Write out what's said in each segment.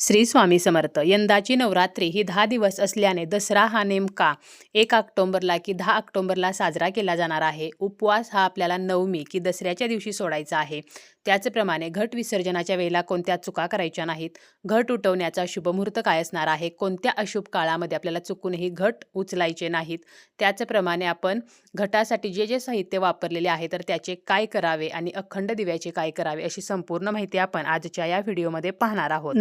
श्री स्वामी समर्थ. यंदाची नवरात्री ही दहा दिवस असल्याने दसरा हा नेमका एक ऑक्टोंबरला की दहा ऑक्टोंबरला साजरा केला जाणार आहे. उपवास हा आपल्याला नवमी की दसऱ्याच्या दिवशी सोडायचा आहे. त्याचप्रमाणे घट विसर्जनाच्या वेळेला कोणत्या चुका करायच्या नाहीत? घट उठवण्याचा शुभमुहूर्त काय असणार आहे? कोणत्या अशुभ काळामध्ये आपल्याला चुकूनही घट उचलायचे नाहीत? त्याचप्रमाणे आपण घटासाठी जे जे साहित्य वापरलेले आहे तर त्याचे काय करावे आणि अखंड दिव्याचे काय करावे अशी संपूर्ण माहिती आपण आजच्या या व्हिडिओमध्ये पाहणार आहोत.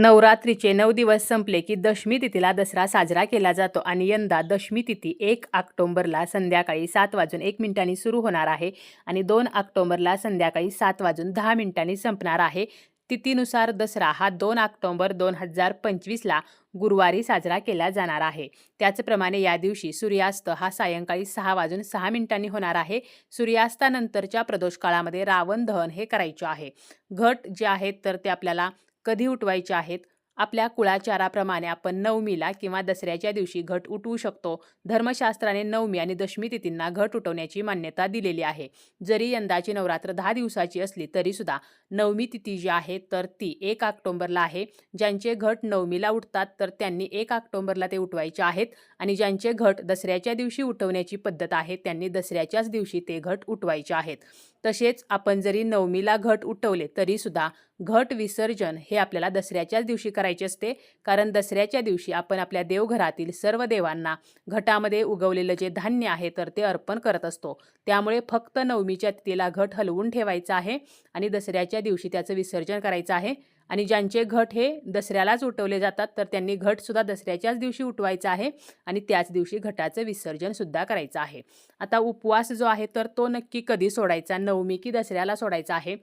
नवरात्रीचे नऊ दिवस संपले की दशमी तिथीला दसरा साजरा केला जातो आणि यंदा दशमी तिथी एक ऑक्टोंबरला संध्याकाळी सात वाजून एक मिनिटांनी सुरू होणार आहे आणि दोन ऑक्टोंबरला संध्याकाळी सात वाजून दहा मिनिटांनी संपणार आहे. तिथीनुसार दसरा हा दोन ऑक्टोंबर दोन हजार पंचवीसला गुरुवारी साजरा केला जाणार आहे. त्याचप्रमाणे या दिवशी सूर्यास्त हा सायंकाळी सहा वाजून सहा मिनिटांनी होणार आहे. सूर्यास्तानंतरच्या प्रदोष काळामध्ये रावण दहन हे करायचे आहे. घट जे आहेत तर ते आपल्याला कधी उठवायचे आहेत? आपल्या कुळाचाराप्रमाणे आपण नवमीला किंवा दसऱ्याच्या दिवशी घट उठवू शकतो. धर्मशास्त्राने नवमी आणि दशमी तिथींना घट उठवण्याची मान्यता दिलेली आहे. जरी यंदाची नवरात्र दहा दिवसाची असली तरीसुद्धा नवमी तिथी जी आहे तर ती एक ऑक्टोंबरला आहे. ज्यांचे घट नवमीला उठतात तर त्यांनी एक ऑक्टोंबरला ते उठवायचे आहेत. आणि ज्यांचे घट दसऱ्याच्या दिवशी उठवण्याची पद्धत आहे त्यांनी दसऱ्याच्याच दिवशी ते घट उठवायचे आहेत. तसेच आपण जरी नवमीला घट उठवले तरीसुद्धा घट विसर्जन हे आपल्याला दसऱ्याच्याच दिवशी करायचे असते. कारण दसऱ्याच्या दिवशी आपण आपल्या देवघरातील सर्व देवांना घटामध्ये उगवलेलं जे धान्य आहे तर ते अर्पण करत असतो. त्यामुळे फक्त नवमीच्या तिथीला घट हलवून ठेवायचा आहे आणि दसऱ्याच्या दिवशी त्याचं विसर्जन करायचं आहे. आणि ज्यांचे घट हे दसऱ्यालाच उठवले जातात तर त्यांनी घटसुद्धा दसऱ्याच्याच दिवशी उठवायचा आहे आणि त्याच दिवशी घटाचं विसर्जनसुद्धा करायचं आहे. आता उपवास जो आहे तर तो नक्की कधी सोडायचा? नवमी की दसऱ्याला सोडायचा आहे?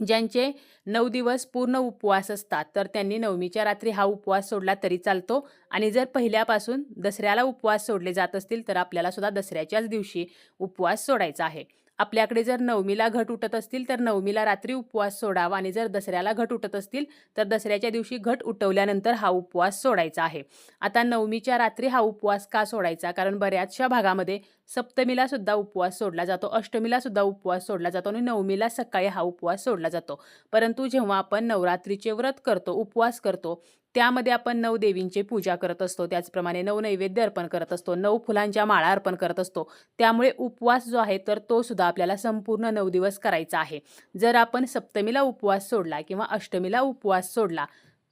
ज्यांचे नऊ दिवस पूर्ण उपवास असतात तर त्यांनी नवमीच्या रात्री हा उपवास सोडला तरी चालतो. आणि जर पहिल्यापासून दसऱ्याला उपवास सोडले जात असतील तर आपल्याला सुद्धा दसऱ्याच्याच दिवशी उपवास सोडायचा आहे. आपल्याकडे जर नवमीला घट उठत असतील तर नवमीला रात्री उपवास सोडावा. आणि जर दसऱ्याला घट उठत असतील तर दसऱ्याच्या दिवशी घट उठवल्यानंतर हा उपवास सोडायचा आहे. आता नवमीच्या रात्री हा उपवास का सोडायचा? कारण बऱ्याचशा भागामध्ये सप्तमीला सुद्धा उपवास सोडला जातो अष्टमीला सुद्धा उपवास सोडला जातो आणि नवमीला सकाळी हा उपवास सोडला जातो. परंतु जेव्हा आपण नवरात्रीचे व्रत करतो उपवास करतो त्यामध्ये आपण नऊ देवींची पूजा करत असतो. त्याचप्रमाणे नऊ नैवेद्य अर्पण करत असतो. नऊ फुलांच्या माळा अर्पण करत असतो. त्यामुळे उपवास जो आहे तर तो सुद्धा आपल्याला संपूर्ण नऊ दिवस करायचा आहे. जर आपण सप्तमीला उपवास सोडला किंवा अष्टमीला उपवास सोडला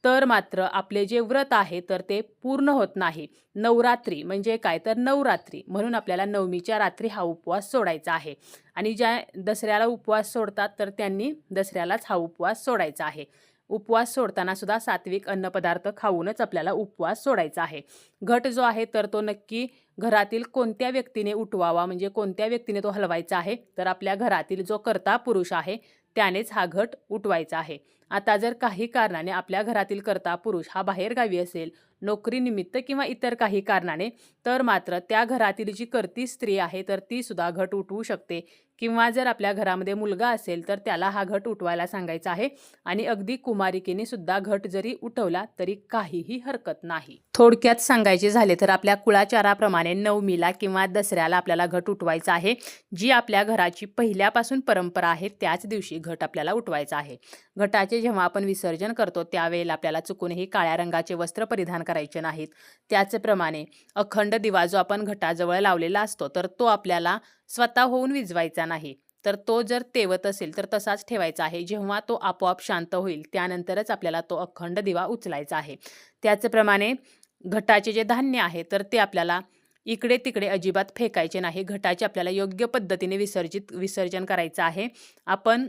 तर मात्र आपले जे व्रत आहे तर ते पूर्ण होत नाही. नवरात्री म्हणजे काय? तर नवरात्री म्हणून आपल्याला नवमीच्या रात्री हा उपवास सोडायचा आहे. आणि ज्या दसऱ्याला उपवास सोडतात तर त्यांनी दसऱ्यालाच हा उपवास सोडायचा आहे. उपवास सोडताना सुद्धा सात्विक अन्नपदार्थ खाऊनच आपल्याला उपवास सोडायचा आहे. घट जो आहे तर तो नक्की घरातील कोणत्या व्यक्तीने उठवावा म्हणजे कोणत्या व्यक्तीने तो हलवायचा आहे तर आपल्या घरातील जो कर्ता पुरुष आहे त्यानेच हा घट उठवायचा आहे. आता जर काही कारणाने आपल्या घरातील करता पुरुष हा बाहेरगावी असेल नोकरीनिमित्त किंवा इतर काही कारणाने तर मात्र त्या घरातील जी करती स्त्री आहे तर ती सुद्धा घट उठवू शकते. किंवा जर आपल्या घरामध्ये मुलगा असेल तर त्याला हा घट उठवायला सांगायचा आहे आणि अगदी कुमारिकेने सुद्धा घट जरी उठवला तरी काहीही हरकत नाही. थोडक्यात सांगायचे झाले तर आपल्या कुळाचाराप्रमाणे नवमीला किंवा दसऱ्याला आपल्याला घट उठवायचा आहे जी आपल्या घराची पहिल्यापासून परंपरा आहे त्याच दिवशी घट आपल्याला उठवायचा आहे. घटाचे जेव्हा आपण विसर्जन करतो त्यावेळेला आपल्याला चुकूनही काळ्या रंगाचे वस्त्र परिधान करायचे नाहीत. त्याचप्रमाणे अखंड दिवा जो आपण घटाजवळ लावलेला असतो तर तो आपल्याला स्वतः होऊन विजवायचा नाही. तर तो जर तेवत असेल तर तसाच ठेवायचा आहे. जेव्हा तो आपोआप शांत होईल त्यानंतरच आपल्याला तो अखंड दिवा उचलायचा आहे. त्याचप्रमाणे घटाचे जे धान्य आहे तर ते आपल्याला इकडे तिकडे अजिबात फेकायचे नाही. घटाचे आपल्याला योग्य पद्धतीने विसर्जित विसर्जन करायचं आहे. आपण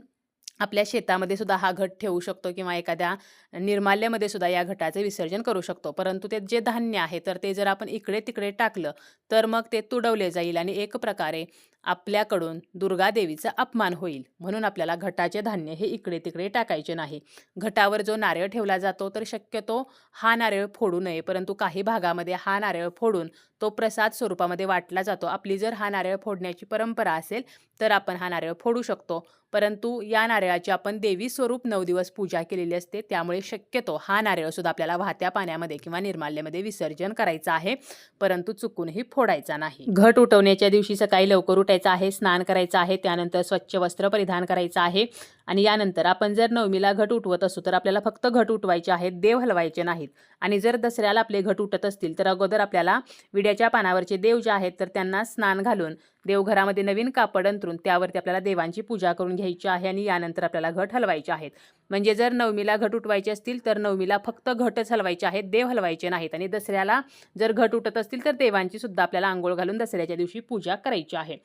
आपल्या शेतामध्ये सुद्धा हा घट ठेवू शकतो किंवा एखाद्या निर्माल्यामध्ये सुद्धा या घटाचे विसर्जन करू शकतो. परंतु ते जे धान्य आहे तर ते जर आपण इकडे तिकडे टाकलं तर मग ते तुडवले जाईल आणि एक प्रकारे आपल्याकडून दुर्गादेवीचा अपमान होईल. म्हणून आपल्याला घटाचे धान्य हे इकडे तिकडे टाकायचे नाही. घटावर जो नारळ ठेवला जातो तर शक्यतो हा नारळ फोडू नये. परंतु काही भागामध्ये हा नारळ फोडून तो प्रसाद स्वरूपामध्ये वाटला जातो. आपली जर हा नारळ फोडण्याची परंपरा असेल तर आपण हा नारळ फोडू शकतो. परंतु या नारळाची आपण देवी स्वरूप नऊ दिवस पूजा केलेली असते. त्यामुळे शक्यतो हा नारळ सुद्धा आपल्याला वाहत्या पाण्यामध्ये किंवा निर्माल्यामध्ये विसर्जन करायचं आहे. परंतु चुकूनही फोडायचा नाही. घट उठवण्याच्या दिवशी सकाळी लवकर उठायचं आहे स्नान करायचं आहे त्यानंतर स्वच्छ वस्त्र परिधान करायचं आहे. आणि यानंतर आपण जर नवमीला घट उठवत असू तर आपल्याला फक्त घट उठवायचे आहेत देव हलवायचे नाहीत. आणि जर दसऱ्याला आपले घट उठत असतील तर अगोदर आपल्याला विड्याच्या पानावरचे देव जे आहेत तर त्यांना स्नान घालून देवघरामध्ये नवीन कापड अंतरून त्यावरती आपल्याला देवांची पूजा करून घ्यायची आहे आणि यानंतर आपल्याला घट हलवायचे आहेत. म्हणजे जर नवमीला घट उठवायचे असतील तर नवमीला फक्त घटच हलवायचे आहेत देव हलवायचे नाहीत. आणि दसऱ्याला जर घट उठत असतील तर देवांची सुद्धा आपल्याला आंघोळ घालून दसऱ्याच्या दिवशी पूजा करायची आहे.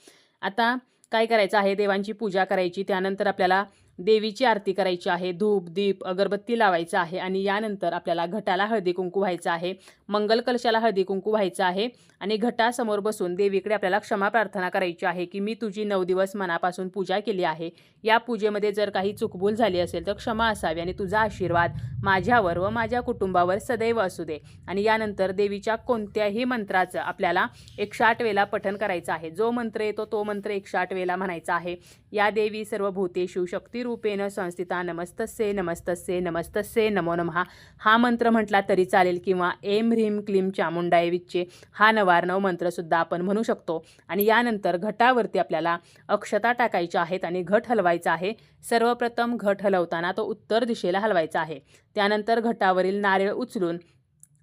आता काय करायचं आहे? देवांची पूजा करायची त्यानंतर आपल्याला देवीची आरती करायची आहे धूप दीप अगरबत्ती लावायचं आहे आणि यानंतर आपल्याला घटाला हळदी कुंकू व्हायचं आहे मंगल कलशाला हळदी कुंकू व्हायचं आहे आणि घटासमोर बसून देवीकडे आपल्याला क्षमा प्रार्थना करायची आहे की मी तुझी नऊ दिवस मनापासून पूजा केली आहे. या पूजेमध्ये जर काही चुकबूल झाली असेल तर क्षमा असावी आणि तुझा आशीर्वाद माझ्यावर व माझ्या कुटुंबावर सदैव असू दे. आणि यानंतर देवीच्या कोणत्याही मंत्राचं आपल्याला एकशे आठ वेळा पठन करायचं आहे. जो मंत्र येतो तो मंत्र एकशे आठ वेळा म्हणायचा आहे. या देवी सर्व भूतेषु रूपेण संस्थिता नमस्तस्ये नमस्तस्ये नमस्तस्ये नमो नमः. हा मंत्र म्हटला तरी चालेल किंवा एम ह्रीम क्लीम चामुंडाय विच्चे हा नवार्णव मंत्रसुद्धा आपण म्हणू शकतो. आणि यानंतर घटावरती आपल्याला अक्षता टाकायच्या आहेत आणि घट हलवायचा आहे. सर्वप्रथम घट हलवताना तो उत्तर दिशेला हलवायचा आहे. त्यानंतर घटावरील नारळ उचलून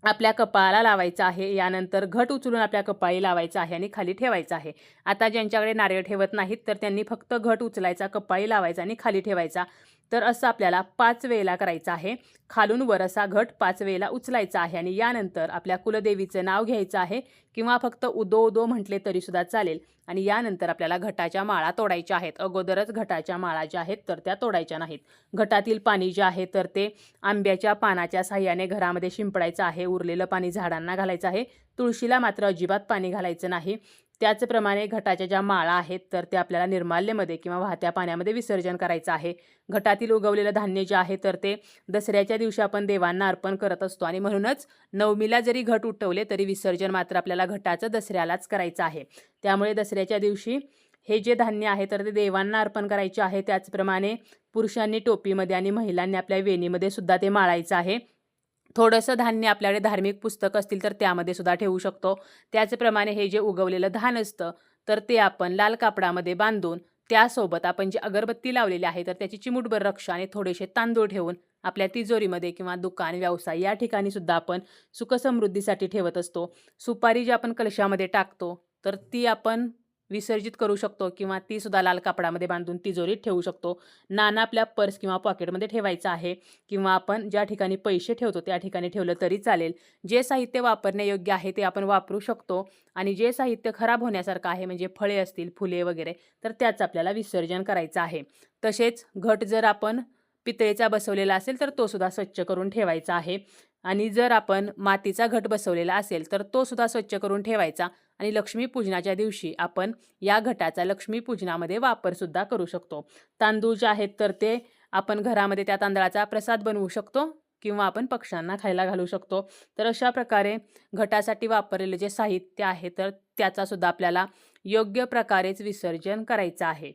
आपल्या कपाळाला लावायचं आहे. यानंतर घट उचलून आपल्या कपाळी लावायचं आहे आणि खाली ठेवायचं आहे. आता ज्यांच्याकडे नारळ ठेवत नाहीत तर त्यांनी फक्त घट उचलायचा कपाळी लावायचा आणि खाली ठेवायचा. तर असं आपल्याला पाच वेळेला करायचं आहे. खालून वर असा घट पाच वेळेला उचलायचा आहे आणि यानंतर आपल्या कुलदेवीचं नाव घ्यायचं आहे किंवा फक्त उदो उदो म्हटले तरीसुद्धा चालेल. आणि यानंतर आपल्याला घटाच्या माळा तोडायच्या आहेत. अगोदरच घटाच्या माळा ज्या आहेत तर त्या तोडायच्या नाहीत. घटातील पाणी जे आहे तर ते आंब्याच्या पानाच्या साह्याने घरामध्ये शिंपडायचं आहे. उरलेलं पाणी झाडांना घालायचं आहे. तुळशीला मात्र अजिबात पाणी घालायचं नाही. त्याचप्रमाणे घटाच्या ज्या माळा आहेत तर त्या आपल्याला निर्माल्यमध्ये किंवा वाहत्या पाण्यामध्ये विसर्जन करायचं आहे. घटातील उगवलेलं धान्य जे आहे तर ते दसऱ्याच्या दिवशी आपण देवांना अर्पण करत असतो आणि म्हणूनच नवमीला जरी घट उठवले तरी विसर्जन मात्र आपल्याला घटाचं दसऱ्यालाच करायचं आहे. त्यामुळे दसऱ्याच्या दिवशी हे जे धान्य आहे तर ते देवांना अर्पण करायचे आहे. त्याचप्रमाणे पुरुषांनी टोपीमध्ये आणि महिलांनी आपल्या वेणीमध्ये सुद्धा ते माळायचं आहे. थोडंसं धान्य आपल्याकडे धार्मिक पुस्तक असतील तर त्यामध्ये सुद्धा ठेवू शकतो. त्याचप्रमाणे हे जे उगवलेलं धान असतं तर ते आपण लाल कापडामध्ये बांधून त्यासोबत आपण जी अगरबत्ती लावलेली आहे तर त्याची चिमूटभर रक्षा आणि थोडेसे तांदूळ ठेवून आपल्या तिजोरीमध्ये किंवा दुकान व्यवसाय या ठिकाणी सुद्धा आपण सुखसमृद्धीसाठी ठेवत असतो. सुपारी जी आपण कलशामध्ये टाकतो तर ती आपण विसर्जित करू शकतो किंवा ती सुद्धा लाल कापडामध्ये बांधून तिजोरीत ठेवू शकतो. नाणं आपल्या पर्स किंवा पॉकेटमध्ये ठेवायचं आहे किंवा आपण ज्या ठिकाणी पैसे ठेवतो त्या ठिकाणी ठेवलं तरी चालेल. जे साहित्य वापरण्यायोग्य आहे ते आपण वापरू शकतो आणि जे साहित्य खराब होण्यासारखं आहे म्हणजे फळे असतील फुले वगैरे तर त्याचं आपल्याला विसर्जन करायचं आहे. तसेच घट जर आपण पितळेचा बसवलेला असेल तर तो सुद्धा स्वच्छ करून ठेवायचा आहे. आणि जर आपण मातीचा घट बसवलेला असेल तर तो सुद्धा स्वच्छ करून ठेवायचा. आणि लक्ष्मीपूजनाच्या दिवशी आपण या घटाचा लक्ष्मीपूजनामध्ये वापरसुद्धा करू शकतो. तांदूळ जे आहेत तर ते आपण घरामध्ये त्या तांदळाचा प्रसाद बनवू शकतो किंवा आपण पक्ष्यांना खायला घालू शकतो. तर अशा प्रकारे घटासाठी वापरलेले जे साहित्य आहे तर त्याचासुद्धा आपल्याला योग्य प्रकारेच विसर्जन करायचं आहे.